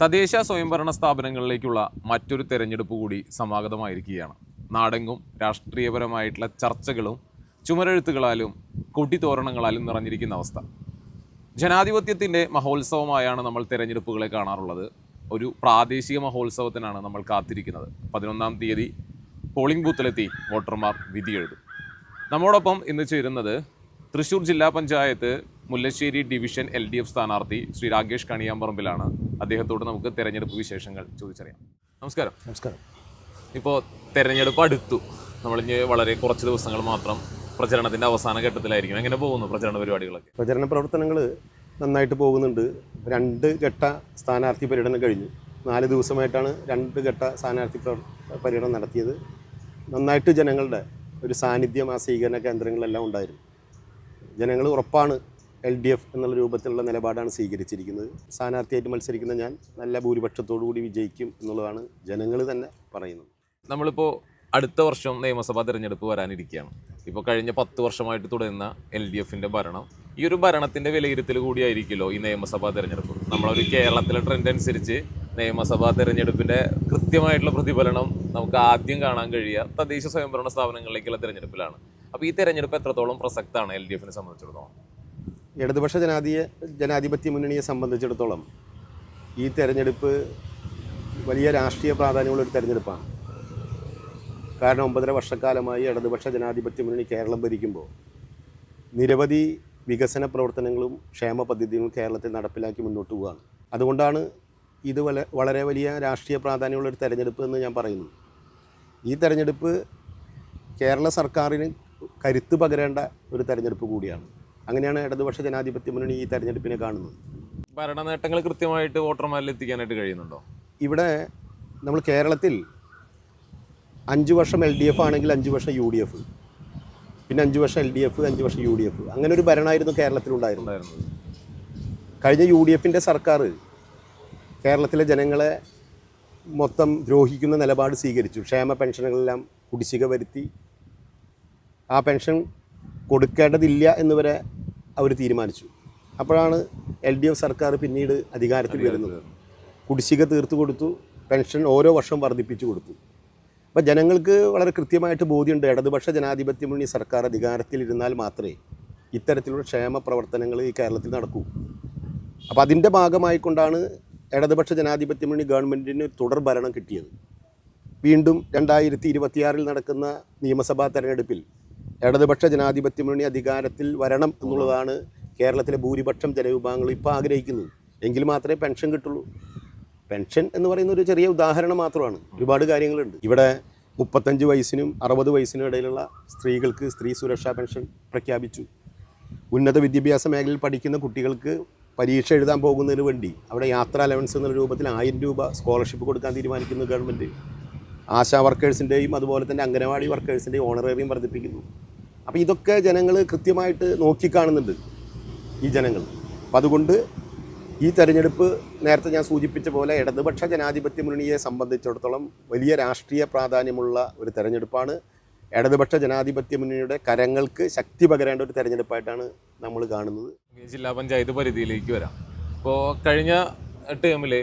തദ്ദേശ സ്വയംഭരണ സ്ഥാപനങ്ങളിലേക്കുള്ള മറ്റൊരു തെരഞ്ഞെടുപ്പ് കൂടി സമാഗതമായിരിക്കുകയാണ്. നാടെങ്ങും രാഷ്ട്രീയപരമായിട്ടുള്ള ചർച്ചകളും ചുമരെഴുത്തുകളാലും കൊട്ടിത്തോരണങ്ങളാലും നിറഞ്ഞിരിക്കുന്ന അവസ്ഥ. ജനാധിപത്യത്തിന്റെ മഹോത്സവമായാണ് നമ്മൾ തെരഞ്ഞെടുപ്പുകളെ കാണാറുള്ളത്. ഒരു പ്രാദേശിക മഹോത്സവത്തിനാണ് നമ്മൾ കാത്തിരിക്കുന്നത്. പതിനൊന്നാം തീയതി പോളിംഗ് ബൂത്തിലെത്തി വോട്ടർമാർ വിധിയെഴുതും. നമ്മോടൊപ്പം ഇന്ന് ചേരുന്നത് തൃശ്ശൂർ ജില്ലാ panchayat Mullassery division L D F സ്ഥാനാർത്ഥി ശ്രീ രാകേഷ് കണിയാമ്പറമ്പിലാണ്. അദ്ദേഹത്തോട് നമുക്ക് തെരഞ്ഞെടുപ്പ് വിശേഷങ്ങൾ ചോദിച്ചറിയാം. നമസ്കാരം. നമസ്കാരം. ഇപ്പോൾ തെരഞ്ഞെടുപ്പ് അടുത്തു. നമ്മളിഞ്ഞ് വളരെ കുറച്ച് ദിവസങ്ങൾ മാത്രം പ്രചരണത്തിന്റെ അവസാന ഘട്ടത്തിലായിരിക്കും. എങ്ങനെ പോകുന്നു പ്രചരണ പരിപാടികളൊക്കെ? പ്രചരണ പ്രവർത്തനങ്ങൾ നന്നായിട്ട് പോകുന്നുണ്ട്. രണ്ട് ഘട്ട സ്ഥാനാർത്ഥി പര്യടനം കഴിഞ്ഞു. നാല് ദിവസമായിട്ടാണ് രണ്ട് ഘട്ട സ്ഥാനാർത്ഥി പര്യടനം നടത്തിയത്. നന്നായിട്ട് ജനങ്ങളുടെ ഒരു സാന്നിധ്യം ആ സ്വീകരണ കേന്ദ്രങ്ങളിലെല്ലാം ഉണ്ടായിരുന്നു. ജനങ്ങൾ ഉറപ്പാണ് എൽ ഡി എഫ് എന്നുള്ള രൂപത്തിലുള്ള നിലപാടാണ് സ്വീകരിച്ചിരിക്കുന്നത്. സ്ഥാനാർത്ഥിയായിട്ട് മത്സരിക്കുന്ന ഞാൻ നല്ല ഭൂരിപക്ഷത്തോടു കൂടി വിജയിക്കും എന്നുള്ളതാണ് ജനങ്ങൾ തന്നെ പറയുന്നത്. നമ്മളിപ്പോൾ അടുത്ത വർഷം നിയമസഭാ തിരഞ്ഞെടുപ്പ് വരാനിരിക്കുകയാണ്. ഇപ്പോൾ കഴിഞ്ഞ പത്ത് വർഷമായിട്ട് തുടരുന്ന എൽ ഡി എഫിന്റെ ഭരണം ഈ ഒരു ഭരണത്തിന്റെ വിലയിരുത്തൽ കൂടിയായിരിക്കുമല്ലോ ഈ നിയമസഭാ തിരഞ്ഞെടുപ്പ്. നമ്മളൊരു കേരളത്തിലെ ട്രെൻഡ് അനുസരിച്ച് നിയമസഭാ തിരഞ്ഞെടുപ്പിന്റെ കൃത്യമായിട്ടുള്ള പ്രതിഫലനം നമുക്ക് ആദ്യം കാണാൻ കഴിയുക തദ്ദേശ സ്വയംഭരണ സ്ഥാപനങ്ങളിലേക്കുള്ള തിരഞ്ഞെടുപ്പിലാണ്. അപ്പോൾ ഈ തിരഞ്ഞെടുപ്പ് എത്രത്തോളം പ്രസക്തമാണ് എൽ ഡി എഫിനെ സംബന്ധിച്ചിടത്തോളം? ഇടതുപക്ഷ ജനാധിപത്യ ജനാധിപത്യ മുന്നണിയെ സംബന്ധിച്ചിടത്തോളം ഈ തെരഞ്ഞെടുപ്പ് വലിയ രാഷ്ട്രീയ പ്രാധാന്യമുള്ള ഒരു തെരഞ്ഞെടുപ്പാണ്. കാരണം ഒമ്പതര വർഷക്കാലമായി ഇടതുപക്ഷ ജനാധിപത്യ മുന്നണി കേരളം ഭരിക്കുമ്പോൾ നിരവധി വികസന പ്രവർത്തനങ്ങളും ക്ഷേമ പദ്ധതികളും കേരളത്തിൽ നടപ്പിലാക്കി മുന്നോട്ട് പോവുകയാണ്. അതുകൊണ്ടാണ് ഇത് വളരെ വലിയ രാഷ്ട്രീയ പ്രാധാന്യമുള്ള ഒരു തെരഞ്ഞെടുപ്പ് എന്ന് ഞാൻ പറയുന്നു. ഈ തെരഞ്ഞെടുപ്പ് കേരള സർക്കാരിന് കരുത്ത് പകരേണ്ട ഒരു തെരഞ്ഞെടുപ്പ് കൂടിയാണ്. അങ്ങനെയാണ് ഇടതുപക്ഷ ജനാധിപത്യ മുന്നണി ഈ തെരഞ്ഞെടുപ്പിനെ കാണുന്നത്. ഭരണ നേട്ടങ്ങൾ കൃത്യമായിട്ട് വോട്ടർമാരിൽ എത്തിക്കാനായിട്ട് കഴിയുന്നുണ്ടോ? ഇവിടെ നമ്മൾ കേരളത്തിൽ അഞ്ച് വർഷം എൽ ഡി എഫ് ആണെങ്കിൽ അഞ്ച് വർഷം യു ഡി എഫ് പിന്നെ അഞ്ച് വർഷം എൽ ഡി എഫ് അഞ്ച് വർഷം യു ഡി എഫ് അങ്ങനെ ഒരു ഭരണമായിരുന്നു കേരളത്തിലുണ്ടായിരുന്നത് ഉണ്ടായിരുന്നത്. കഴിഞ്ഞ യു ഡി എഫിന്റെ സർക്കാർ കേരളത്തിലെ ജനങ്ങളെ മൊത്തം ദ്രോഹിക്കുന്ന നിലപാട് സ്വീകരിച്ചു. ക്ഷേമ പെൻഷനുകളെല്ലാം കുടിശ്ശിക വരുത്തി. ആ പെൻഷൻ കൊടുക്കേണ്ടതില്ല എന്ന് വരെ അവർ തീരുമാനിച്ചു. അപ്പോഴാണ് എൽ ഡി എഫ് സർക്കാർ പിന്നീട് അധികാരത്തിൽ വരുന്നത്. കുടിശ്ശിക തീർത്തു കൊടുത്തു പെൻഷൻ ഓരോ വർഷം വർദ്ധിപ്പിച്ചു കൊടുത്തു. അപ്പം ജനങ്ങൾക്ക് വളരെ കൃത്യമായിട്ട് ബോധ്യമുണ്ട് ഇടതുപക്ഷ ജനാധിപത്യ മുന്നണി സർക്കാർ അധികാരത്തിലിരുന്നാൽ മാത്രമേ ഇത്തരത്തിലുള്ള ക്ഷേമ പ്രവർത്തനങ്ങൾ ഈ കേരളത്തിൽ നടക്കൂ. അപ്പോൾ അതിന്റെ ഭാഗമായിക്കൊണ്ടാണ് ഇടതുപക്ഷ ജനാധിപത്യ മുന്നണി ഗവൺമെന്റിന് തുടർ ഭരണം കിട്ടിയത്. വീണ്ടും രണ്ടായിരത്തി ഇരുപത്തിയാറിൽ നടക്കുന്ന നിയമസഭാ തെരഞ്ഞെടുപ്പിൽ ഇടതുപക്ഷ ജനാധിപത്യ മുന്നണി അധികാരത്തിൽ വരണം എന്നുള്ളതാണ് കേരളത്തിലെ ഭൂരിപക്ഷം ജനവിഭാഗങ്ങൾ ഇപ്പോൾ ആഗ്രഹിക്കുന്നത്. എങ്കിൽ മാത്രമേ പെൻഷൻ കിട്ടുള്ളൂ. പെൻഷൻ എന്ന് പറയുന്ന ഒരു ചെറിയ ഉദാഹരണം മാത്രമാണ്. ഒരുപാട് കാര്യങ്ങളുണ്ട്. ഇവിടെ മുപ്പത്തഞ്ച് വയസ്സിനും അറുപത് വയസ്സിനും ഇടയിലുള്ള സ്ത്രീകൾക്ക് സ്ത്രീ സുരക്ഷാ പെൻഷൻ പ്രഖ്യാപിച്ചു. ഉന്നത വിദ്യാഭ്യാസ മേഖലയിൽ പഠിക്കുന്ന കുട്ടികൾക്ക് പരീക്ഷ എഴുതാൻ പോകുന്നതിന് വേണ്ടി അവിടെ യാത്രാ അലവൻസ് എന്ന രൂപത്തിൽ ആയിരം രൂപ സ്കോളർഷിപ്പ് കൊടുക്കാൻ തീരുമാനിക്കുന്നു ഗവൺമെന്റ്. ആശാ വർക്കേഴ്സിന്റെയും അതുപോലെ തന്നെ അംഗനവാടി വർക്കേഴ്സിന്റെയും ഓണറേറിയം വർദ്ധിപ്പിക്കുന്നു. അപ്പോൾ ഇതൊക്കെ ജനങ്ങൾ കൃത്യമായിട്ട് നോക്കിക്കാണുന്നുണ്ട് ഈ ജനങ്ങൾ. അപ്പം അതുകൊണ്ട് ഈ തെരഞ്ഞെടുപ്പ് നേരത്തെ ഞാൻ സൂചിപ്പിച്ച പോലെ ഇടതുപക്ഷ ജനാധിപത്യ മുന്നണിയെ സംബന്ധിച്ചിടത്തോളം വലിയ രാഷ്ട്രീയ പ്രാധാന്യമുള്ള ഒരു തെരഞ്ഞെടുപ്പാണ്. ഇടതുപക്ഷ ജനാധിപത്യ മുന്നണിയുടെ കരങ്ങൾക്ക് ശക്തി പകരേണ്ട ഒരു തെരഞ്ഞെടുപ്പായിട്ടാണ് നമ്മൾ കാണുന്നത്. ജില്ലാ പഞ്ചായത്ത് പരിധിയിലേക്ക് വരാം. അപ്പോൾ കഴിഞ്ഞ ടേമിൽ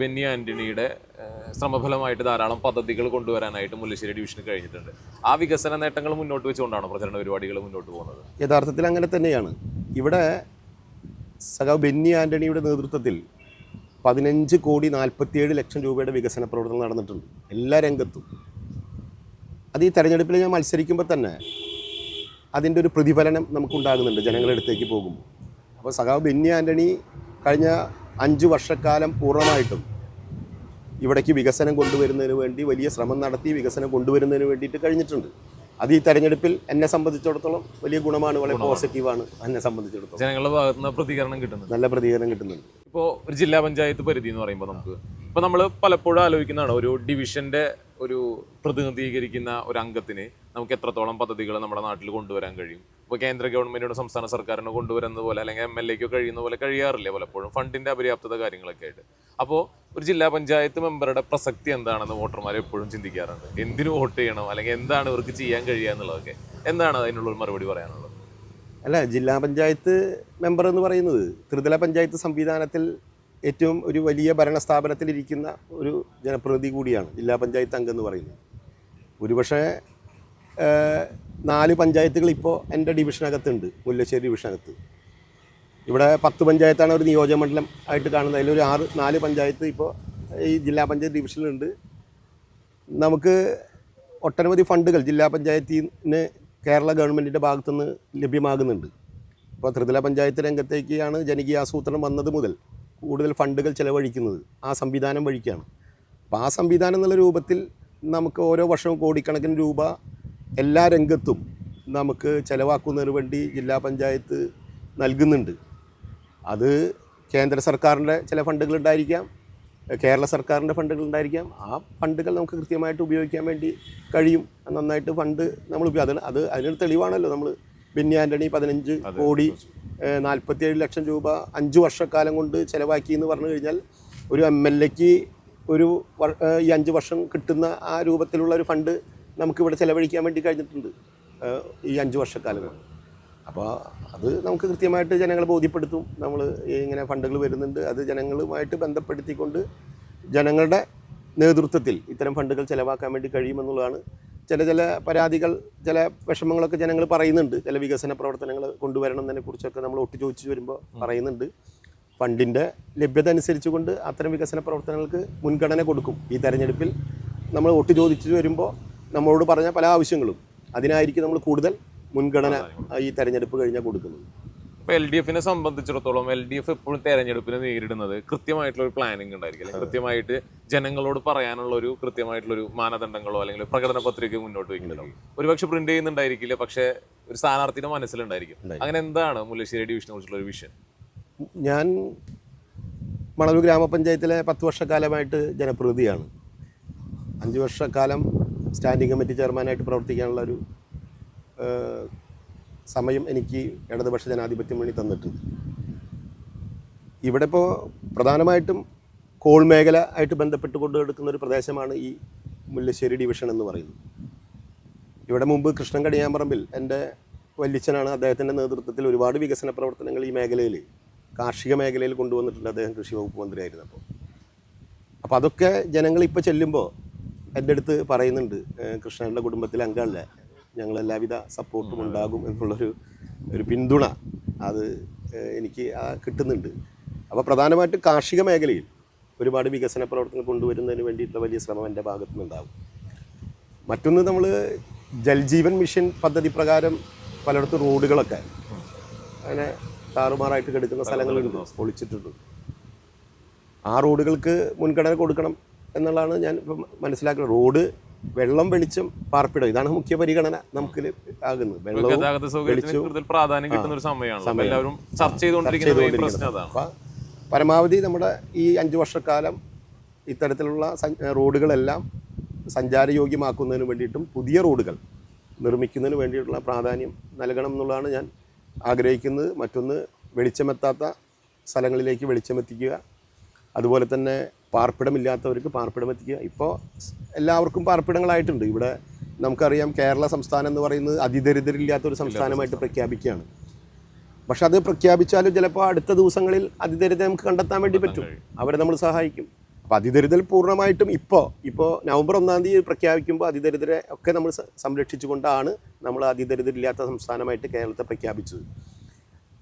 ബെന്നി ആന്റണിയുടെ ഏഹ്, ശ്രമഫലമായിട്ട് ധാരാളം പദ്ധതികൾ കൊണ്ടുവരാനായിട്ട് മുല്ലശ്ശേരി ഡിവിഷന് കഴിഞ്ഞിട്ടുണ്ട്. ആ വികസന നേട്ടങ്ങൾ മുന്നോട്ട് വെച്ചുകൊണ്ടാണ് പ്രചരണ പരിപാടികൾ മുന്നോട്ട് പോകുന്നത്? യഥാർത്ഥത്തിൽ അങ്ങനെ തന്നെയാണ്. ഇവിടെ സഖാവ് ബെന്നി ആന്റണിയുടെ നേതൃത്വത്തിൽ പതിനഞ്ച് കോടി നാൽപ്പത്തിയേഴ് ലക്ഷം രൂപയുടെ വികസന പ്രവർത്തനം നടന്നിട്ടുണ്ട് എല്ലാ രംഗത്തും. അത് ഈ തെരഞ്ഞെടുപ്പിൽ ഞാൻ മത്സരിക്കുമ്പോൾ തന്നെ അതിന്റെ ഒരു പ്രതിഫലനം നമുക്കുണ്ടാകുന്നുണ്ട് ജനങ്ങളുടെ അടുത്തേക്ക് പോകുമ്പോൾ. അപ്പോൾ സഖാവ് ബെന്നി ആന്റണി കഴിഞ്ഞ അഞ്ച് വർഷക്കാലം പൂർണമായിട്ടും ഇവിടേക്ക് വികസനം കൊണ്ടുവരുന്നതിന് വേണ്ടി വലിയ ശ്രമം നടത്തി വികസനം കൊണ്ടുവരുന്നതിന് വേണ്ടിയിട്ട് കഴിഞ്ഞിട്ടുണ്ട്. അത് ഈ തെരഞ്ഞെടുപ്പിൽ എന്നെ സംബന്ധിച്ചിടത്തോളം വലിയ ഗുണമാണ് വളരെ പോസിറ്റീവാണ് എന്നെ സംബന്ധിച്ചിടത്തോളം. ജനങ്ങളുടെ ഭാഗത്ത് നിന്ന് പ്രതികരണം കിട്ടുന്നുണ്ട്. നല്ല പ്രതികരണം കിട്ടുന്നുണ്ട്. ഇപ്പോൾ ഒരു ജില്ലാ പഞ്ചായത്ത് പരിധി എന്ന് പറയുമ്പോൾ നമുക്ക് ഇപ്പോൾ നമ്മൾ പലപ്പോഴും ആലോചിക്കുന്നതാണ് ഒരു ഡിവിഷന്റെ ഒരു പ്രതിനിധീകരിക്കുന്ന ഒരു അംഗത്തിന് നമുക്ക് എത്രത്തോളം പദ്ധതികൾ നമ്മുടെ നാട്ടിൽ കൊണ്ടുവരാൻ കഴിയും? ഇപ്പോൾ കേന്ദ്ര ഗവൺമെന്റിനോ സംസ്ഥാന സർക്കാരിന് കൊണ്ടുവരുന്നത് പോലെ അല്ലെങ്കിൽ എം എൽ എക്കോ കഴിയുന്ന പോലെ കഴിയാറില്ല പലപ്പോഴും ഫണ്ടിന്റെ അപര്യാപ്തത കാര്യങ്ങളൊക്കെ ആയിട്ട്. അപ്പോൾ ഒരു ജില്ലാ പഞ്ചായത്ത് മെമ്പറുടെ പ്രസക്തി എന്താണെന്ന് വോട്ടർമാർ എപ്പോഴും ചിന്തിക്കാറുണ്ട്. എന്തിനു വോട്ട് ചെയ്യണം? അല്ലെങ്കിൽ എന്താണ് ഇവർക്ക് ചെയ്യാൻ കഴിയുക എന്നുള്ളതൊക്കെ. എന്താണ് അതിനുള്ള ഒരു മറുപടി പറയാനുള്ളത്? അല്ല ജില്ലാ പഞ്ചായത്ത് മെമ്പർ എന്ന് പറയുന്നത് ത്രിതല പഞ്ചായത്ത് സംവിധാനത്തിൽ ഏറ്റവും ഒരു വലിയ ഭരണസ്ഥാപനത്തിലിരിക്കുന്ന ഒരു ജനപ്രതിനിധി കൂടിയാണ് ജില്ലാ പഞ്ചായത്ത് അംഗം എന്ന് പറയുന്നത്. ഒരുപക്ഷെ നാല് പഞ്ചായത്തുകൾ ഇപ്പോൾ എന്റെ ഡിവിഷനകത്തുണ്ട് മുല്ലശ്ശേരി ഡിവിഷനകത്ത്. ഇവിടെ പത്ത് പഞ്ചായത്താണ് ഒരു നിയോജകമണ്ഡലം ആയിട്ട് കാണുന്നത്. അതിലൊരു ആറ് നാല് പഞ്ചായത്ത് ഇപ്പോൾ ഈ ജില്ലാ പഞ്ചായത്ത് ഡിവിഷനിലുണ്ട്. നമുക്ക് ഒട്ടനവധി ഫണ്ടുകൾ ജില്ലാ പഞ്ചായത്തിന് കേരള ഗവൺമെന്റിന്റെ ഭാഗത്തുനിന്ന് ലഭ്യമാകുന്നുണ്ട്. ഇപ്പോൾ ത്രിതല പഞ്ചായത്ത് രംഗത്തേക്കാണ് ജനകീയ ആസൂത്രണം വന്നത് മുതൽ കൂടുതൽ ഫണ്ടുകൾ ചിലവഴിക്കുന്നത്. ആ സംവിധാനം വഴിക്കാണ്. അപ്പോൾ ആ സംവിധാനം എന്നുള്ള രൂപത്തിൽ നമുക്ക് ഓരോ വർഷവും കോടിക്കണക്കിന് രൂപ എല്ലാ രംഗത്തും നമുക്ക് ചിലവാക്കുന്നതിന് വേണ്ടി ജില്ലാ പഞ്ചായത്ത് നൽകുന്നുണ്ട്. അത് കേന്ദ്ര സർക്കാരിന്റെ ചില ഫണ്ടുകൾ ഉണ്ടായിരിക്കാം കേരള സർക്കാരിന്റെ ഫണ്ടുകൾ ഉണ്ടായിരിക്കാം. ആ ഫണ്ടുകൾ നമുക്ക് കൃത്യമായിട്ട് ഉപയോഗിക്കാൻ വേണ്ടി കഴിയും. നന്നായിട്ട് ഫണ്ട് നമ്മൾ അത് അത് അതിനൊരു തെളിവാണല്ലോ. നമ്മൾ ബെന്നി ആന്റണി പതിനഞ്ച് കോടി നാൽപ്പത്തിയേഴ് ലക്ഷം രൂപ അഞ്ച് വർഷക്കാലം കൊണ്ട് ചിലവാക്കി എന്ന് പറഞ്ഞു കഴിഞ്ഞാൽ ഒരു എം എൽ എക്ക് ഒരു ഈ അഞ്ച് വർഷം കിട്ടുന്ന ആ രൂപത്തിലുള്ള ഒരു ഫണ്ട് നമുക്കിവിടെ ചിലവഴിക്കാൻ വേണ്ടി കഴിഞ്ഞിട്ടുണ്ട്. ഈ അഞ്ച് വർഷക്കാലം. അപ്പോൾ അത് നമുക്ക് കൃത്യമായിട്ട് ജനങ്ങളെ ബോധ്യപ്പെടുത്തും. നമ്മൾ ഇങ്ങനെ ഫണ്ടുകൾ വരുന്നുണ്ട്. അത് ജനങ്ങളുമായിട്ട് ബന്ധപ്പെടുത്തിക്കൊണ്ട് ജനങ്ങളുടെ നേതൃത്വത്തിൽ ഇത്തരം ഫണ്ടുകൾ ചിലവാക്കാൻ വേണ്ടി കഴിയുമെന്നുള്ളതാണ് ചില ചില പരാതികൾ ചില വിഷമങ്ങളൊക്കെ ജനങ്ങൾ പറയുന്നുണ്ട്. ചില വികസന പ്രവർത്തനങ്ങൾ കൊണ്ടുവരണം കുറിച്ചൊക്കെ നമ്മൾ ഒട്ടു ചോദിച്ചു വരുമ്പോൾ പറയുന്നുണ്ട്. ഫണ്ടിന്റെ ലഭ്യത അനുസരിച്ചുകൊണ്ട് അത്തരം വികസന പ്രവർത്തനങ്ങൾക്ക് മുൻഗണന കൊടുക്കും. ഈ തെരഞ്ഞെടുപ്പിൽ നമ്മൾ വോട്ട് ചോദിച്ചു വരുമ്പോൾ നമ്മളോട് പറഞ്ഞ പല ആവശ്യങ്ങളും. അതിനായിരിക്കും നമ്മൾ കൂടുതൽ മുൻഗണന ഈ തെരഞ്ഞെടുപ്പ് കഴിഞ്ഞാൽ കൊടുക്കുന്നത്. ഇപ്പൊ എൽ ഡി എഫിനെ സംബന്ധിച്ചിടത്തോളം എൽ ഡി എഫ് എപ്പോഴും തെരഞ്ഞെടുപ്പിനെ നേരിടുന്നത് കൃത്യമായിട്ടുള്ള ഒരു പ്ലാനിങ് ഉണ്ടായിരിക്കില്ല അല്ലെങ്കിൽ കൃത്യമായിട്ട് ജനങ്ങളോട് പറയാനുള്ള ഒരു കൃത്യമായിട്ടുള്ള ഒരു മാനദണ്ഡങ്ങളോ അല്ലെങ്കിൽ പ്രകടന പത്രിക മുന്നോട്ട് വയ്ക്കുന്നുണ്ടോ ഒരുപക്ഷെ പ്രിന്റ് ചെയ്യുന്നുണ്ടായിരിക്കില്ല പക്ഷേ ഒരു സ്ഥാനാർത്ഥിയുടെ മനസ്സിലുണ്ടായിരിക്കും. അങ്ങനെ എന്താണ് മുല്ലശ്ശേരി ഡിവിഷനെ കുറിച്ചുള്ള ഒരു വിഷൻ ഞാൻ മണലൂർ ഗ്രാമപഞ്ചായത്തിലെ പത്ത് വർഷക്കാലമായിട്ട് ജനപ്രതിനിധിയാണ്. അഞ്ച് വർഷക്കാലം സ്റ്റാൻഡിംഗ് കമ്മിറ്റി ചെയർമാനായിട്ട് പ്രവർത്തിക്കാനുള്ള ഒരു സമയം എനിക്ക് ഇടതുപക്ഷ ജനാധിപത്യം വേണ്ടി തന്നിട്ടുണ്ട്. ഇവിടെ ഇപ്പോൾ പ്രധാനമായിട്ടും കോൾ മേഖല ആയിട്ട് ബന്ധപ്പെട്ട് കൊണ്ടെടുക്കുന്ന ഒരു പ്രദേശമാണ് ഈ മുല്ലശ്ശേരി ഡിവിഷൻ എന്ന് പറയുന്നത്. ഇവിടെ മുമ്പ് കൃഷ്ണൻ കടിയാമ്പറമ്പിൽ എന്റെ വല്യച്ഛനാണ് അദ്ദേഹത്തിന്റെ നേതൃത്വത്തിൽ ഒരുപാട് വികസന പ്രവർത്തനങ്ങൾ ഈ മേഖലയിൽ കാർഷിക മേഖലയിൽ കൊണ്ടുവന്നിട്ടുണ്ട് അദ്ദേഹം കൃഷി വകുപ്പ് മന്ത്രിയായിരുന്നപ്പോൾ. അപ്പോൾ അതൊക്കെ ജനങ്ങൾ ഇപ്പോൾ ചെല്ലുമ്പോൾ എന്റെ അടുത്ത് പറയുന്നുണ്ട് "ഏഹ് കൃഷ്ണന്റെ കുടുംബത്തിലെ അംഗമല്ലേ? ഞങ്ങൾ എല്ലാവിധ സപ്പോർട്ടും ഉണ്ടാകും എന്നുള്ളൊരു ഒരു പിന്തുണ അത് എനിക്ക് കിട്ടുന്നുണ്ട്. അപ്പോൾ പ്രധാനമായിട്ടും കാർഷിക മേഖലയിൽ ഒരുപാട് വികസന പ്രവർത്തനങ്ങൾ കൊണ്ടുവരുന്നതിന് വേണ്ടിയിട്ടുള്ള വലിയ ശ്രമം എന്റെ ഭാഗത്തു നിന്നുണ്ടാകും മറ്റൊന്ന് നമ്മൾ ജൽജീവൻ മിഷൻ പദ്ധതി പ്രകാരം പലയിടത്തും റോഡുകളൊക്കെ അങ്ങനെ താറുമാറായിട്ട് കിടക്കുന്ന സ്ഥലങ്ങളുണ്ട് പൊളിച്ചിട്ടുണ്ട്. ആ റോഡുകൾക്ക് മുൻഗണന കൊടുക്കണം. എന്നുള്ളതാണ് ഞാൻ ഇപ്പം മനസ്സിലാക്കുന്നത്. റോഡ് വെള്ളം വെളിച്ചം പാർപ്പിടം. ഇതാണ് മുഖ്യ പരിഗണന നമുക്ക് ആകുന്നത്. വെള്ളം ഗതാഗത സൗകര്യത്തിന് പ്രാധാന്യം കിട്ടുന്ന ഒരു സമയമാണ്. എല്ലാവരും ചർച്ച ചെയ്തുകൊണ്ടിരിക്കുന്ന main പ്രശ്നം അതാണ്. പരമാവധി നമ്മുടെ ഈ അഞ്ച് വർഷക്കാലം ഇത്തരത്തിലുള്ള റോഡുകളെല്ലാം സഞ്ചാരയോഗ്യമാക്കുന്നതിന് വേണ്ടിയിട്ടും പുതിയ റോഡുകൾ നിർമ്മിക്കുന്നതിന് വേണ്ടിയിട്ടുള്ള പ്രാധാന്യം നൽകണം എന്നുള്ളതാണ് ഞാൻ ആഗ്രഹിക്കുന്നത്. മറ്റൊന്ന് വെളിച്ചമെത്താത്ത സ്ഥലങ്ങളിലേക്ക് വെളിച്ചമെത്തിക്കുക. അതുപോലെ തന്നെ പാർപ്പിടമില്ലാത്തവർക്ക് പാർപ്പിടം എത്തിക്കുക ഇപ്പോൾ എല്ലാവർക്കും പാർപ്പിടങ്ങളായിട്ടുണ്ട്. ഇവിടെ നമുക്കറിയാം കേരള സംസ്ഥാനം എന്ന് പറയുന്നത് അതിദരിദ്രരില്ലാത്ത ഒരു സംസ്ഥാനമായിട്ട് പ്രഖ്യാപിക്കുകയാണ്. പക്ഷെ അത് പ്രഖ്യാപിച്ചാലും ചിലപ്പോൾ അടുത്ത ദിവസങ്ങളിൽ അതിദരിദ്രം നമുക്ക് കണ്ടെത്താൻ വേണ്ടി പറ്റും. അവരെ നമ്മൾ സഹായിക്കും. അപ്പോൾ അതിദരിദ്രൽ പൂർണമായിട്ടും ഇപ്പോൾ ഇപ്പോൾ നവംബർ ഒന്നാം തീയതി പ്രഖ്യാപിക്കുമ്പോൾ അതിദരിദ്രരെ ഒക്കെ നമ്മൾ സംരക്ഷിച്ചുകൊണ്ടാണ് നമ്മൾ അതിദരിദ്രരില്ലാത്ത സംസ്ഥാനമായിട്ട് കേരളത്തെ പ്രഖ്യാപിച്ചത്.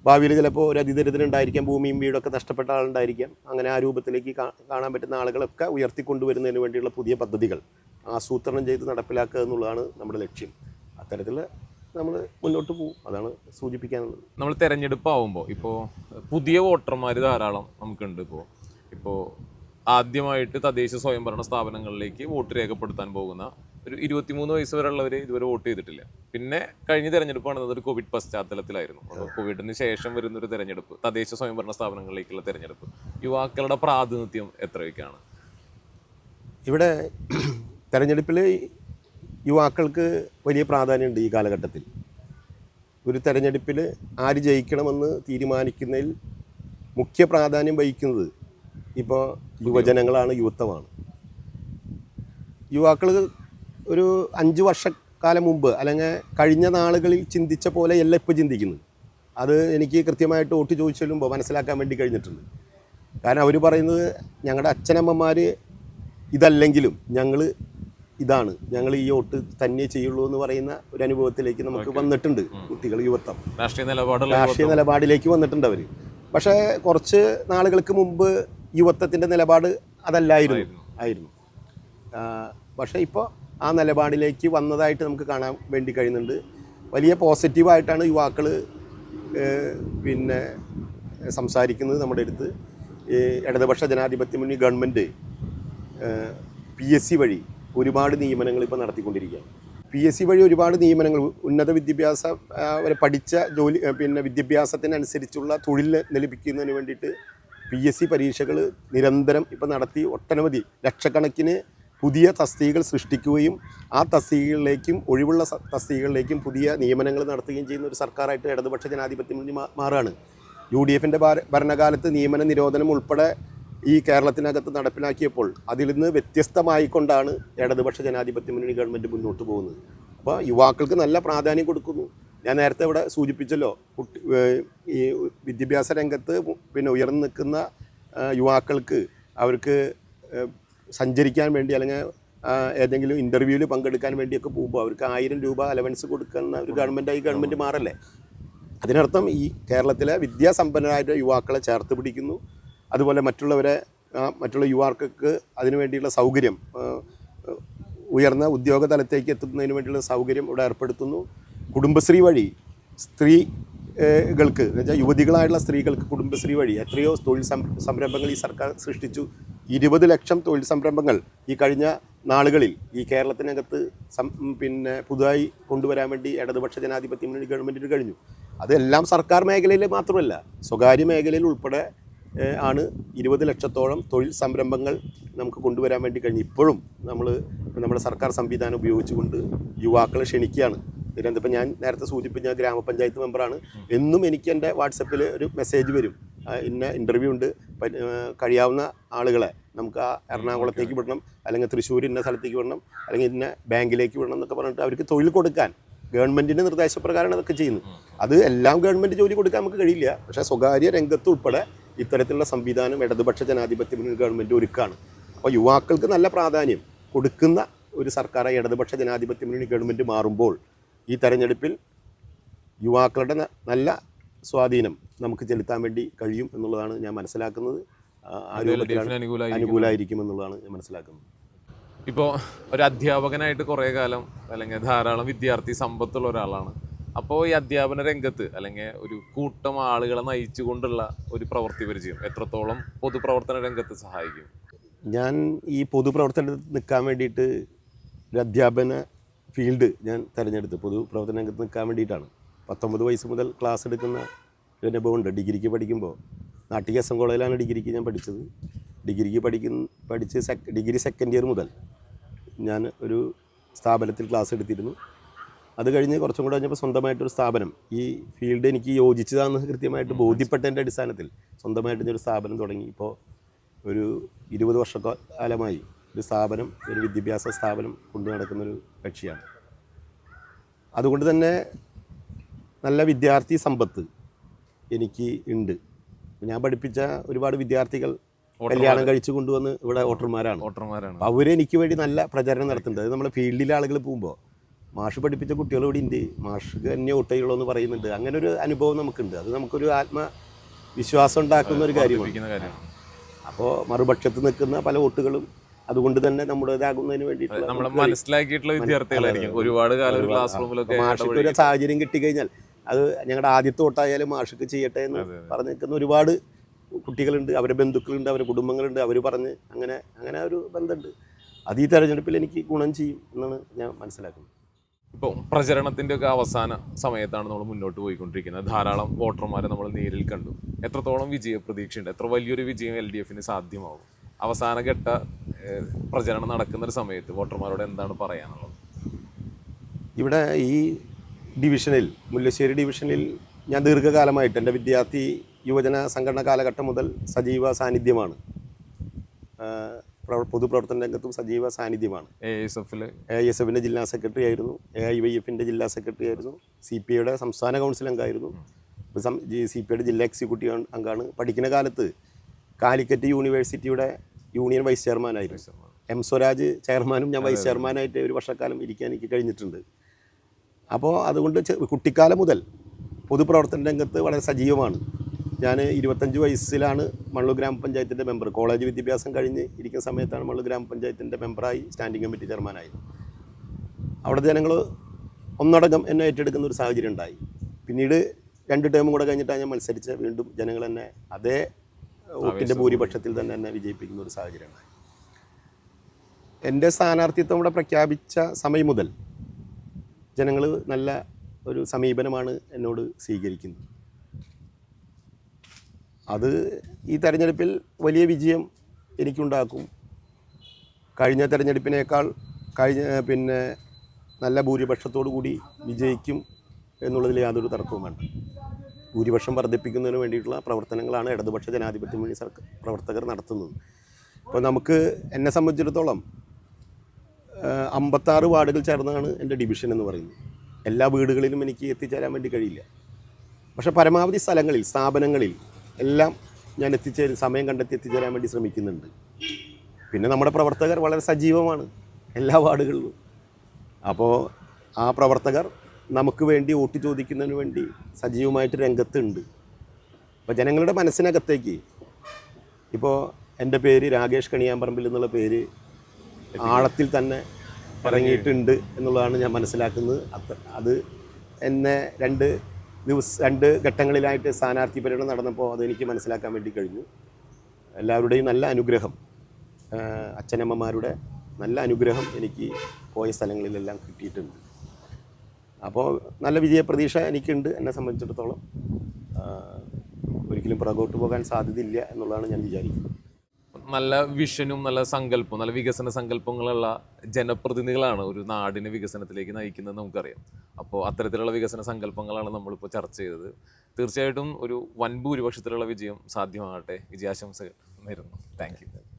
ഭാവിയിൽ ചിലപ്പോൾ ഒരു അതിദരിദ്രം ഉണ്ടായിരിക്കാം ഭൂമിയും വീടൊക്കെ നഷ്ടപ്പെട്ട ആളുണ്ടായിരിക്കാം. അങ്ങനെ ആ രൂപത്തിലേക്ക് കാണാൻ പറ്റുന്ന ആളുകളൊക്കെ ഉയർത്തിക്കൊണ്ടുവരുന്നതിന് വേണ്ടിയുള്ള പുതിയ പദ്ധതികൾ ആസൂത്രണം ചെയ്ത് നടപ്പിലാക്കുക എന്നുള്ളതാണ് നമ്മുടെ ലക്ഷ്യം. അത്തരത്തിൽ നമ്മൾ മുന്നോട്ട് പോകും അതാണ് സൂചിപ്പിക്കാനുള്ളത്. നമ്മൾ തിരഞ്ഞെടുപ്പാവുമ്പോൾ ഇപ്പോൾ പുതിയ വോട്ടർമാർ ധാരാളം നമുക്കുണ്ട് ഇപ്പോൾ. ഇപ്പോൾ ആദ്യമായിട്ട് തദ്ദേശ സ്വയംഭരണ സ്ഥാപനങ്ങളിലേക്ക് വോട്ട് രേഖപ്പെടുത്താൻ പോകുന്ന ഒരു ഇരുപത്തിമൂന്ന് വയസ്സ് വരെയുള്ളവർ ഇതുവരെ വോട്ട് ചെയ്തിട്ടില്ല. പിന്നെ കഴിഞ്ഞ തെരഞ്ഞെടുപ്പ് നടന്നത് ഒരു കോവിഡ് പശ്ചാത്തലത്തിലായിരുന്നു. കോവിഡിന് ശേഷം വരുന്ന ഒരു തെരഞ്ഞെടുപ്പ് തദ്ദേശ സ്വയംഭരണ സ്ഥാപനങ്ങളിലേക്കുള്ള തെരഞ്ഞെടുപ്പ്. യുവാക്കളുടെ പ്രാതിനിധ്യം എത്രയൊക്കെയാണ്? ഇവിടെ തെരഞ്ഞെടുപ്പിൽ യുവാക്കൾക്ക് വലിയ പ്രാധാന്യമുണ്ട് ഈ കാലഘട്ടത്തിൽ. ഒരു തെരഞ്ഞെടുപ്പിൽ ആര് ജയിക്കണമെന്ന് തീരുമാനിക്കുന്നതിൽ മുഖ്യ പ്രാധാന്യം വഹിക്കുന്നത് ഇപ്പോൾ യുവജനങ്ങളാണ് യുവത്വമാണ്. യുവാക്കൾ ഒരു അഞ്ച് വർഷക്കാലം മുമ്പ് അല്ലെങ്കിൽ കഴിഞ്ഞ നാളുകളിൽ ചിന്തിച്ച പോലെ പോലെയല്ല ഇപ്പോൾ ചിന്തിക്കുന്നത്. അത് എനിക്ക് കൃത്യമായിട്ട് വോട്ട് ചോദിച്ചു ചെല്ലുമ്പോൾ മനസ്സിലാക്കാൻ വേണ്ടി കഴിഞ്ഞിട്ടുണ്ട്. കാരണം അവർ പറയുന്നത് ഞങ്ങളുടെ അച്ഛനമ്മമാർ ഇതല്ലെങ്കിലും ഞങ്ങൾ ഇതാണ്. ഞങ്ങൾ ഈ വോട്ട് തന്നെ ചെയ്യുള്ളൂ എന്ന് പറയുന്ന ഒരു അനുഭവത്തിലേക്ക് നമുക്ക് വന്നിട്ടുണ്ട് കുട്ടികൾ യുവത്വം. രാഷ്ട്രീയ നിലപാട് രാഷ്ട്രീയ നിലപാടിലേക്ക് വന്നിട്ടുണ്ട് അവർ പക്ഷേ കുറച്ച് നാളുകൾക്ക് മുമ്പ് യുവത്വത്തിന്റെ നിലപാട് അതല്ലായിരുന്നു. ആയിരുന്നു. പക്ഷേ ഇപ്പോൾ ആ നിലപാടിലേക്ക് വന്നതായിട്ട് നമുക്ക് കാണാൻ വേണ്ടി കഴിയുന്നുണ്ട്. വലിയ പോസിറ്റീവായിട്ടാണ് യുവാക്കൾ പിന്നെ സംസാരിക്കുന്നത് നമ്മുടെ അടുത്ത്. ഇടതുപക്ഷ ജനാധിപത്യ മുന്നണി ഗവൺമെന്റ് പി എസ് സി വഴി ഒരുപാട് നിയമനങ്ങൾ ഇപ്പോൾ നടത്തിക്കൊണ്ടിരിക്കുകയാണ്. പി എസ് സി വഴി ഒരുപാട് നിയമനങ്ങൾ ഉന്നത വിദ്യാഭ്യാസ അവരെ വരെ പഠിച്ച ജോലി പിന്നെ വിദ്യാഭ്യാസത്തിനനുസരിച്ചുള്ള തൊഴിൽ ലഭിക്കുന്നതിന് വേണ്ടിയിട്ട് പി എസ് സി പരീക്ഷകൾ നിരന്തരം ഇപ്പോൾ നടത്തി ഒട്ടനവധി ലക്ഷക്കണക്കിന് പുതിയ തസ്തികകൾ സൃഷ്ടിക്കുകയും ആ തസ്തികകളിലേക്കും ഒഴിവുള്ള തസ്തികകളിലേക്കും പുതിയ നിയമനങ്ങൾ നടത്തുകയും ചെയ്യുന്ന ഒരു സർക്കാരായിട്ട് ഇടതുപക്ഷ ജനാധിപത്യ മുന്നിൽ മാറുകയാണ് യു ഡി എഫിന്റെ ഭരണകാലത്ത് നിയമന നിരോധനം ഉൾപ്പെടെ ഈ കേരളത്തിനകത്ത് നടപ്പിലാക്കിയപ്പോൾ അതിൽ നിന്ന് വ്യത്യസ്തമായിക്കൊണ്ടാണ് ഇടതുപക്ഷ ജനാധിപത്യ മുന്നണി ഗവൺമെന്റ് മുന്നോട്ട് പോകുന്നത്. അപ്പോൾ യുവാക്കൾക്ക് നല്ല പ്രാധാന്യം കൊടുക്കുന്നു. ഞാൻ നേരത്തെ ഇവിടെ സൂചിപ്പിച്ചല്ലോ കുട്ടി ഈ വിദ്യാഭ്യാസ രംഗത്ത് പിന്നെ ഉയർന്നു നിൽക്കുന്ന യുവാക്കൾക്ക് അവർക്ക് സഞ്ചരിക്കാൻ വേണ്ടി അല്ലെങ്കിൽ ഏതെങ്കിലും ഇന്റർവ്യൂവിൽ പങ്കെടുക്കാൻ വേണ്ടിയൊക്കെ പോകുമ്പോൾ അവർക്ക് ആയിരം രൂപ അലവൻസ് കൊടുക്കുന്ന ഒരു ഗവൺമെന്റായി ഗവൺമെന്റ് മാറല്ലേ? അതിനർത്ഥം ഈ കേരളത്തിലെ വിദ്യാസമ്പന്നരായ യുവാക്കളെ ചേർത്ത് പിടിക്കുന്നു. അതുപോലെ മറ്റുള്ളവരെ മറ്റുള്ള യുവാക്കൾക്ക് അതിനു വേണ്ടിയുള്ള സൗകര്യം ഉയർന്ന ഉദ്യോഗ തലത്തേക്ക് എത്തുന്നതിന് വേണ്ടിയുള്ള സൗകര്യം ഇവിടെ ഏർപ്പെടുത്തുന്നു. കുടുംബശ്രീ വഴി സ്ത്രീകൾക്ക് എന്ന് വെച്ചാൽ എന്നുവെച്ചാൽ യുവതികളായിട്ടുള്ള സ്ത്രീകൾക്ക് കുടുംബശ്രീ വഴി എത്രയോ തൊഴിൽ സംരംഭങ്ങൾ ഈ സർക്കാർ സൃഷ്ടിച്ചു. ഇരുപത് ലക്ഷം തൊഴിൽ സംരംഭങ്ങൾ ഈ കഴിഞ്ഞ നാളുകളിൽ ഈ കേരളത്തിനകത്ത് പിന്നെ പുതുതായി കൊണ്ടുവരാൻ വേണ്ടി ഇടതുപക്ഷ ജനാധിപത്യ മുന്നണി ഗവൺമെന്റിന് കഴിഞ്ഞു. അതെല്ലാം സർക്കാർ മേഖലയിൽ മാത്രമല്ല സ്വകാര്യ മേഖലയിൽ ഉൾപ്പെടെ ആണ് ഇരുപത് ലക്ഷത്തോളം തൊഴിൽ സംരംഭങ്ങൾ നമുക്ക് കൊണ്ടുവരാൻ വേണ്ടി കഴിഞ്ഞു. ഇപ്പോഴും നമ്മൾ നമ്മുടെ സർക്കാർ സംവിധാനം ഉപയോഗിച്ചുകൊണ്ട് യുവാക്കളെ ക്ഷണിക്കുകയാണ്. തിരുവനന്തപുരം ഞാൻ നേരത്തെ സൂചിപ്പിച്ച ഗ്രാമപഞ്ചായത്ത് മെമ്പറാണ്. എന്നും എനിക്ക് എന്റെ വാട്സപ്പിൽ ഒരു മെസ്സേജ് വരും. ഇന്ന ഇന്റർവ്യൂ ഉണ്ട്. കഴിയാവുന്ന ആളുകളെ. നമുക്ക് ആ എറണാകുളത്തേക്ക് വിടണം അല്ലെങ്കിൽ തൃശ്ശൂർ ഇന്ന സ്ഥലത്തേക്ക് വിടണം അല്ലെങ്കിൽ ഇന്ന ബാങ്കിലേക്ക് വിടണം എന്നൊക്കെ പറഞ്ഞിട്ട് അവർക്ക് തൊഴിൽ കൊടുക്കാൻ ഗവൺമെന്റിന്റെ നിർദ്ദേശപ്രകാരമാണ് അതൊക്കെ ചെയ്യുന്നത്. അത് എല്ലാം ഗവൺമെന്റ് ജോലി കൊടുക്കാൻ നമുക്ക് കഴിയില്ല. പക്ഷേ സ്വകാര്യ രംഗത്ത് ഉൾപ്പെടെ ഇത്തരത്തിലുള്ള സംവിധാനം ഇടതുപക്ഷ ജനാധിപത്യ മുന്നിൽ ഗവൺമെന്റ് ഒരുക്കാണ്. അപ്പോൾ യുവാക്കൾക്ക് നല്ല പ്രാധാന്യം കൊടുക്കുന്ന ഒരു സർക്കാരായി ഇടതുപക്ഷ ജനാധിപത്യ മുന്നണി ഗവൺമെന്റ് മാറുമ്പോൾ ഈ തെരഞ്ഞെടുപ്പിൽ യുവാക്കളുടെ നല്ല സ്വാധീനം നമുക്ക് ചെലുത്താൻ വേണ്ടി കഴിയും എന്നുള്ളതാണ് ഞാൻ മനസ്സിലാക്കുന്നത്. ആ, രൂപത്തിലാണ് അനുകൂലമായിരിക്കും. എന്നുള്ളതാണ് ഞാൻ മനസ്സിലാക്കുന്നത്. ഇപ്പോൾ ഒരു അധ്യാപകനായിട്ട് കുറേ കാലം അല്ലെങ്കിൽ ധാരാളം വിദ്യാർത്ഥി സമ്പത്തുള്ള ഒരാളാണ്. അപ്പോൾ ഈ അധ്യാപന രംഗത്ത് അല്ലെങ്കിൽ ഒരു കൂട്ടം ആളുകളെ നയിച്ചുകൊണ്ടുള്ള ഒരു പ്രവൃത്തി പരിചയം എത്രത്തോളം പൊതുപ്രവർത്തന രംഗത്ത് സഹായിക്കും? ഞാൻ ഈ പൊതുപ്രവർത്തനത്തിൽ നിൽക്കാൻ വേണ്ടിയിട്ട് ഒരു അധ്യാപന ഫീൽഡ് ഞാൻ തിരഞ്ഞെടുത്തു. പൊതുപ്രവർത്തന രംഗത്ത് നിൽക്കാൻ വേണ്ടിയിട്ടാണ്. പത്തൊമ്പത് വയസ്സ് മുതൽ ക്ലാസ് എടുക്കുന്ന ഒരു അനുഭവമുണ്ട്. ഡിഗ്രിക്ക് പഠിക്കുമ്പോൾ നാട്ടിക എസ് എം കോളേജിലാണ് ഡിഗ്രിക്ക് ഞാൻ പഠിച്ചത്. ഡിഗ്രിക്ക് പഠിക്കുന്ന പഠിച്ച് സെക് ഡിഗ്രി സെക്കൻഡ് ഇയർ മുതൽ ഞാൻ ഒരു സ്ഥാപനത്തിൽ ക്ലാസ് എടുത്തിരുന്നു. അത് കഴിഞ്ഞ് കുറച്ചും കൂടെ കഴിഞ്ഞപ്പോൾ സ്വന്തമായിട്ടൊരു സ്ഥാപനം ഈ ഫീൽഡ് എനിക്ക് യോജിച്ചതാണെന്ന് കൃത്യമായിട്ട് ബോധ്യപ്പെട്ടതിന്റെ അടിസ്ഥാനത്തിൽ സ്വന്തമായിട്ട് ഞാൻ ഒരു സ്ഥാപനം തുടങ്ങി. ഇപ്പോൾ ഒരു ഇരുപത് വർഷക്കാലമായി ഒരു സ്ഥാപനം ഒരു വിദ്യാഭ്യാസ സ്ഥാപനം കൊണ്ടു നടക്കുന്നൊരു കക്ഷിയാണ്. അതുകൊണ്ട് തന്നെ നല്ല വിദ്യാർത്ഥി സമ്പത്ത് എനിക്ക് ഉണ്ട്. ഞാൻ പഠിപ്പിച്ച ഒരുപാട് വിദ്യാർത്ഥികൾ കല്യാണം കഴിച്ചു കൊണ്ടുവന്ന് ഇവിടെ വോട്ടർമാരാണ്. വോട്ടർമാരാണ്. എനിക്ക് വേണ്ടി നല്ല പ്രചരണം നടത്തുന്നുണ്ട്. അത് നമ്മുടെ ഫീൽഡിലെ ആളുകൾ പോകുമ്പോൾ മാഷ് പഠിപ്പിച്ച കുട്ടികൾ ഇവിടെ ഉണ്ട്. മാഷ് തന്നെ ഓട്ടയുള്ളൂ എന്ന് പറയുന്നുണ്ട്. അങ്ങനെ ഒരു അനുഭവം നമുക്കുണ്ട്. അത് നമുക്കൊരു ആത്മവിശ്വാസം ഉണ്ടാക്കുന്ന ഒരു കാര്യമാണ്. അപ്പോൾ മറുപക്ഷത്ത് നിൽക്കുന്ന പല വോട്ടുകളും അതുകൊണ്ട് തന്നെ നമ്മുടേതാകുന്നതിന് വേണ്ടിയിട്ടുള്ള നമ്മൾ മനസ്സിലാക്കിയിട്ടുള്ള വിദ്യാർത്ഥികളായിരിക്കും. ഒരുപാട് കാലം ക്ലാസ് റൂമിലൊക്കെ സാഹചര്യം കിട്ടിക്കഴിഞ്ഞാൽ അത് ഞങ്ങളുടെ ആദ്യത്തെ വോട്ടായാലും മാഷിക്ക് ചെയ്യട്ടെ എന്ന് പറഞ്ഞു നിൽക്കുന്ന ഒരുപാട് കുട്ടികളുണ്ട് അവരെ ബന്ധുക്കളുണ്ട് അവരെ കുടുംബങ്ങളുണ്ട് അവർ പറഞ്ഞ് അങ്ങനെ അങ്ങനെ ഒരു ബന്ധമുണ്ട് അത് ഈ തെരഞ്ഞെടുപ്പിൽ എനിക്ക് ഗുണം ചെയ്യും എന്നാണ് ഞാൻ മനസ്സിലാക്കുന്നത്. ഇപ്പോൾ പ്രചരണത്തിന്റെ ഒക്കെ അവസാന സമയത്താണ് നമ്മൾ മുന്നോട്ട് പോയിക്കൊണ്ടിരിക്കുന്നത്. ധാരാളം വോട്ടർമാരെ നമ്മൾ നേരിൽ കണ്ടു. എത്രത്തോളം വിജയ പ്രതീക്ഷയുണ്ട് എത്ര വലിയൊരു വിജയം എൽ ഡി എഫിന് സാധ്യമാവും അവസാന ഘട്ട ഏഹ്, പ്രചരണം നടക്കുന്ന ഒരു സമയത്ത് വോട്ടർമാരോട് എന്താണ് പറയാനുള്ളത്? ഇവിടെ ഈ ഡിവിഷനിൽ മുല്ലശ്ശേരി ഡിവിഷനിൽ ഞാൻ ദീർഘകാലമായിട്ട് എന്റെ വിദ്യാർത്ഥി യുവജന സംഘടന കാലഘട്ടം മുതൽ സജീവ സാന്നിധ്യമാണ്. പൊതുപ്രവർത്തന രംഗത്തും സജീവ സാന്നിധ്യമാണ്. എ എസ് എഫിൽ എ എസ് എഫിന്റെ ജില്ലാ സെക്രട്ടറി ആയിരുന്നു. എ ഐ വൈ എഫിന്റെ ജില്ലാ സെക്രട്ടറി ആയിരുന്നു. സി പി ഐയുടെ സംസ്ഥാന കൗൺസിൽ അംഗമായിരുന്നു. സി പി ഐയുടെ ജില്ലാ എക്സിക്യൂട്ടീവ് അംഗമാണ്. പഠിക്കുന്ന കാലത്ത് കാലിക്കറ്റ് യൂണിവേഴ്സിറ്റിയുടെ യൂണിയൻ വൈസ് ചെയർമാനായിരുന്നു. എം സ്വരാജ് ചെയർമാനും ഞാൻ വൈസ് ചെയർമാനായിട്ട് ഒരു വർഷക്കാലം ഇരിക്കാൻ എനിക്ക് കഴിഞ്ഞിട്ടുണ്ട്. അപ്പോൾ അതുകൊണ്ട് കുട്ടിക്കാലം മുതൽ പൊതുപ്രവർത്തന രംഗത്ത് വളരെ സജീവമാണ്. ഞാൻ ഇരുപത്തഞ്ച് വയസ്സിലാണ് മള്ളു ഗ്രാമപഞ്ചായത്തിന്റെ മെമ്പർ. കോളേജ് വിദ്യാഭ്യാസം കഴിഞ്ഞ് ഇരിക്കുന്ന സമയത്താണ് മള്ളു ഗ്രാമപഞ്ചായത്തിന്റെ മെമ്പറായി സ്റ്റാൻഡിംഗ് കമ്മിറ്റി ചെയർമാനായി അവിടെ ജനങ്ങൾ ഒന്നടങ്കം എന്നെ ഏറ്റെടുക്കുന്ന ഒരു സാഹചര്യം ഉണ്ടായി. പിന്നീട് രണ്ട് ടേമും കൂടെ കഴിഞ്ഞിട്ടാണ് ഞാൻ മത്സരിച്ച് വീണ്ടും ജനങ്ങൾ എന്നെ അതേ വോട്ടിന്റെ ഭൂരിപക്ഷത്തിൽ തന്നെ എന്നെ വിജയിപ്പിക്കുന്ന ഒരു സാഹചര്യമുണ്ടായി എന്റെ സ്ഥാനാർത്ഥിത്വം ഇവിടെ പ്രഖ്യാപിച്ച സമയം മുതൽ ജനങ്ങൾ നല്ല ഒരു സമീപനമാണ് എന്നോട് സ്വീകരിക്കുന്നത്. അത് ഈ തെരഞ്ഞെടുപ്പിൽ വലിയ വിജയം എനിക്കുണ്ടാക്കും. കഴിഞ്ഞ തെരഞ്ഞെടുപ്പിനേക്കാൾ കഴിഞ്ഞ പിന്നെ നല്ല ഭൂരിപക്ഷത്തോടു കൂടി വിജയിക്കും എന്നുള്ളതിൽ യാതൊരു തർക്കവും വേണ്ട. ഭൂരിപക്ഷം വർദ്ധിപ്പിക്കുന്നതിന് വേണ്ടിയിട്ടുള്ള പ്രവർത്തനങ്ങളാണ് ഇടതുപക്ഷ ജനാധിപത്യ മുന്നണി സർക്കാർ പ്രവർത്തകർ നടത്തുന്നത്. അപ്പോൾ നമുക്ക് എന്നെ സംബന്ധിച്ചിടത്തോളം അമ്പത്താറ് വാർഡുകൾ ചേർന്നാണ് എന്റെ ഡിവിഷൻ എന്ന് പറയുന്നത്. എല്ലാ വീടുകളിലും എനിക്ക് എത്തിച്ചേരാൻ വേണ്ടി കഴിയില്ല. പക്ഷേ പരമാവധി സ്ഥലങ്ങളിൽ സ്ഥാപനങ്ങളിൽ എല്ലാം ഞാൻ എത്തിച്ചേരും സമയം കണ്ടെത്തി എത്തിച്ചേരാൻ വേണ്ടി ശ്രമിക്കുന്നുണ്ട്. പിന്നെ നമ്മുടെ പ്രവർത്തകർ വളരെ സജീവമാണ് എല്ലാ വാർഡുകളിലും. അപ്പോൾ ആ പ്രവർത്തകർ നമുക്ക് വേണ്ടി വോട്ട് ചോദിക്കുന്നതിന് വേണ്ടി സജീവമായിട്ട് രംഗത്തുണ്ട്. അപ്പോൾ ജനങ്ങളുടെ മനസ്സിനകത്തേക്ക് ഇപ്പോൾ എന്റെ പേര് രാകേഷ് കണിയാമ്പറമ്പിൽ എന്നുള്ള പേര് ആഴത്തിൽ തന്നെ ഇറങ്ങിയിട്ടുണ്ട് എന്നുള്ളതാണ് ഞാൻ മനസ്സിലാക്കുന്നത്. അത് എന്നെ രണ്ട് ദിവസം രണ്ട് ഘട്ടങ്ങളിലായിട്ട് സ്ഥാനാർത്ഥി പര്യടനം നടന്നപ്പോൾ അതെനിക്ക് മനസ്സിലാക്കാൻ വേണ്ടി കഴിഞ്ഞു. എല്ലാവരുടെയും നല്ല അനുഗ്രഹം അച്ഛനമ്മമാരുടെ നല്ല അനുഗ്രഹം എനിക്ക് പോയ സ്ഥലങ്ങളിലെല്ലാം കിട്ടിയിട്ടുണ്ട്. അപ്പോൾ നല്ല വിജയപ്രതീക്ഷ എനിക്കുണ്ട് എന്നെ സംബന്ധിച്ചിടത്തോളം. ഒരിക്കലും പുറകോട്ട് പോകാൻ സാധ്യതയില്ല എന്നുള്ളതാണ് ഞാൻ വിചാരിക്കുന്നത്. നല്ല വിഷനും നല്ല സങ്കല്പവും നല്ല വികസന സങ്കല്പങ്ങളുള്ള ജനപ്രതിനിധികളാണ് ഒരു നാടിനെ വികസനത്തിലേക്ക് നയിക്കുന്നത് നമുക്കറിയാം. അപ്പോൾ അത്തരത്തിലുള്ള വികസന സങ്കല്പങ്ങളാണ് നമ്മളിപ്പോൾ ചർച്ച ചെയ്തത്. തീർച്ചയായിട്ടും ഒരു വൻ ഭൂരിപക്ഷത്തിലുള്ള വിജയം സാധ്യമാകട്ടെ. വിജയാശംസകൾ നേരുന്നു. Thank you